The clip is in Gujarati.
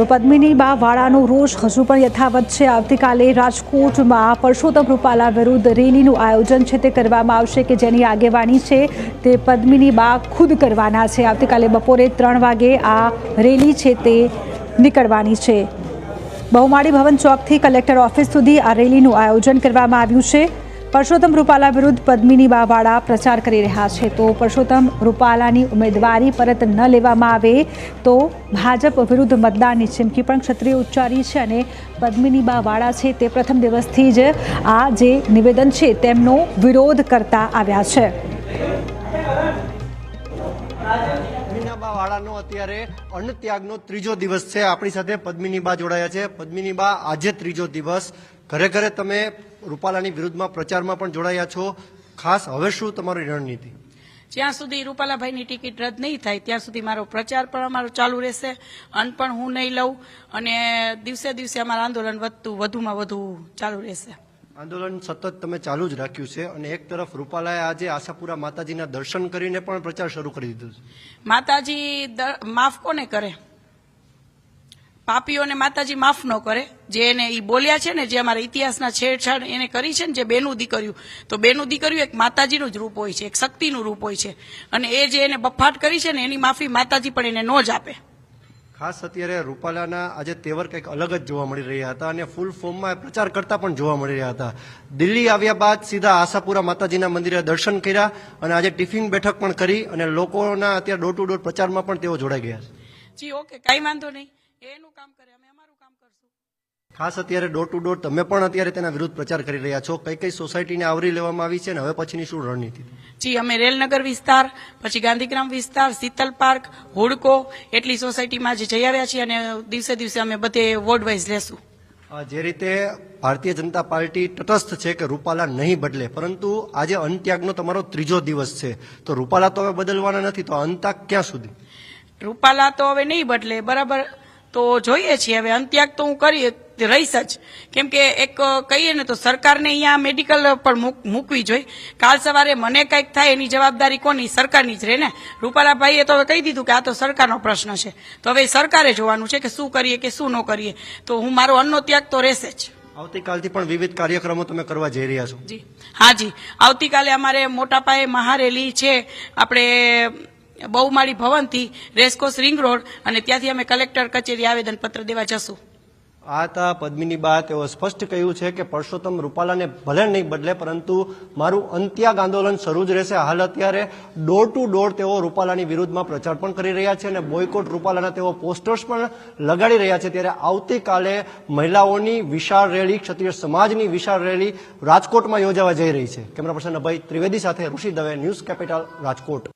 તો પદ્મિની બા વાળાનો રોષ હજુ પણ યથાવત છે. આવતીકાલે રાજકોટમાં પરસોત્તમ રૂપાલા વિરુદ્ધ રેલીનું આયોજન છે. તે કરવામાં આવશે કે જેની આગેવાની છે તે પદ્મિની બા ખુદ કરવાના છે. આવતીકાલે બપોરે ત્રણ વાગે આ રેલી છે તે નીકળવાની છે. બહુમાળી ભવન ચોકથી કલેક્ટર ઓફિસ સુધી આ રેલીનું આયોજન કરવામાં આવ્યું છે. પરસોત્તમ રૂપાલા વિરુદ્ધ પદ્મિની બાવાળા પ્રચાર કરી રહ્યા છે. તો પરસોત્તમ રૂપાલાની ઉમેદવારી પરત ન લેવામાં આવે તો ભાજપ વિરુદ્ધ મતદાનની ચીમકી પણ ક્ષત્રિય ઉચ્ચારી છે અને પદ્મિની બાવાળા છે તે પ્રથમ દિવસથી જ આ જે નિવેદન છે તેમનો વિરોધ કરતા આવ્યા છે. વાળાનો અત્યારે અન્ન ત્યાગનો ત્રીજો દિવસ છે. આપણી સાથે પદ્મિનીબા જોડાયા છે. પદ્મિનીબા આજે ત્રીજો દિવસ. ઘરે ઘરે તમે રૂપાલાની વિરુદ્ધમાં પ્રચારમાં પણ જોડાયા છો. ખાસ હવે શું તમારી રણનીતિ? જ્યાં સુધી રૂપાલાભાઈની ટિકિટ રદ નહીં થાય, ત્યાં સુધી મારો પ્રચાર પણ અમારો ચાલુ રહેશે. અન્ન પણ હું નહીં લઉં અને દિવસે દિવસે અમારું આંદોલન વધતું, વધુમાં વધુ ચાલુ રહેશે. આંદોલન સતત તમે ચાલુ જ રાખ્યું છે અને એક તરફ રૂપાલાએ આજે આશાપુરા માતાજીના દર્શન કરીને પણ પ્રચાર શરૂ કરી દીધો છે. માતાજી માફ કોને કરે? પાપીઓને માતાજી માફ ન કરે. જે એને એ બોલ્યા છે ને, જે અમારા ઇતિહાસના છેડછાડ એને કરી છે ને, જે બેનું દીકર્યું તો બેનું દીકર્યું એક માતાજીનું જ રૂપ હોય છે, એક શક્તિનું રૂપ હોય છે. અને એ જે એને બફાટ કરી છે ને, એની માફી માતાજી પણ એને ન જ આપે. ખાસ અત્યારે રૂપાલાના આજે તેવર કંઈક અલગ જ જોવા મળી રહ્યા હતા અને ફૂલ ફોર્મમાં પ્રચાર કરતા પણ જોવા મળી રહ્યા હતા. દિલ્હી આવ્યા બાદ સીધા આશાપુરા માતાજીના મંદિરે દર્શન કર્યા અને આજે ટિફિન બેઠક પણ કરી અને લોકોના અત્યારે ડોર ટુ ડોર પ્રચારમાં પણ તેઓ જોડાઈ ગયા છે. જી, ઓકે, કઈ વાંધો નહીં. એનું કામ કરે અમે ખાસ અત્યારે ડોર ટુ ડોર તમે પણ અત્યારે તેના વિરુદ્ધ પ્રચાર કરી રહ્યા છો. કઈ કઈ સોસાયટીને આવરી લેવામાં આવી છે અને હવે પછીની શું રણનીતિ? જી અમે રેલનગર વિસ્તાર પછી ગાંધીગ્રામ વિસ્તાર શીતલ પાર્ક હુડકો એટલી સોસાયટીમાં જે જઈ આવ્યા છીએ અને દિવસે દિવસે અમે બધે વોર્ડ વાઇઝ લેશું જે રીતે ભારતીય જનતા પાર્ટી તટસ્થ છે કે રૂપાલા નહીં બદલે પરંતુ આજે અંત્યાગનો તમારો ત્રીજો દિવસ છે. તો રૂપાલા તો હવે બદલવાના નથી તો અંતાગ ક્યાં સુધી? રૂપાલા તો હવે નહીં બદલે બરાબર? તો જોઈએ છીએ. હવે અંત્યાગ તો હું કરી રહીશ જ. કેમ કે એક કહીએ ને તો સરકારને અહીંયા મેડિકલ પણ મૂકવી જોઈએ. કાલ સવારે મને કંઈક થાય એની જવાબદારી કોની? સરકારની જ રહે ને? રૂપાલાભાઈએ તો હવે કહી દીધું કે આ તો સરકારનો પ્રશ્ન છે. તો હવે સરકારે જોવાનું છે કે શું કરીએ કે શું ન કરીએ. તો હું મારો અન્નનો ત્યાગ તો રહેશે જ. આવતીકાલથી પણ વિવિધ કાર્યક્રમો તમે કરવા જઈ રહ્યા છો. જી. હા જી. આવતીકાલે અમારે મોટા પાયે મહારેલી છે. આપણે બહુમાળી ભવનથી રેસકોસ રિંગ રોડ અને ત્યાંથી અમે કલેક્ટર કચેરી આવેદનપત્ર દેવા જશું. આ તા પદ્મિની બા તેઓ સ્પષ્ટ કહ્યું છે કે પરસોત્તમ રૂપાલાને ભલે નહીં બદલે, પરંતુ મારું અંત્યાગ આંદોલન શરૂ જ રહેશે. હાલ અત્યારે ડોર ટુ ડોર તેઓ રૂપાલાની વિરુદ્ધમાં પ્રચાર પણ કરી રહ્યા છે અને બોયકોટ રૂપાલાના તેઓ પોસ્ટર્સ પણ લગાડી રહ્યા છે. ત્યારે આવતીકાલે મહિલાઓની વિશાળ રેલી, ક્ષત્રિય સમાજની વિશાળ રેલી રાજકોટમાં યોજાવા જઈ રહી છે. કેમેરા પર્સન અભય ત્રિવેદી સાથે ઋષિ દવે, ન્યૂઝ કેપિટલ રાજકોટ.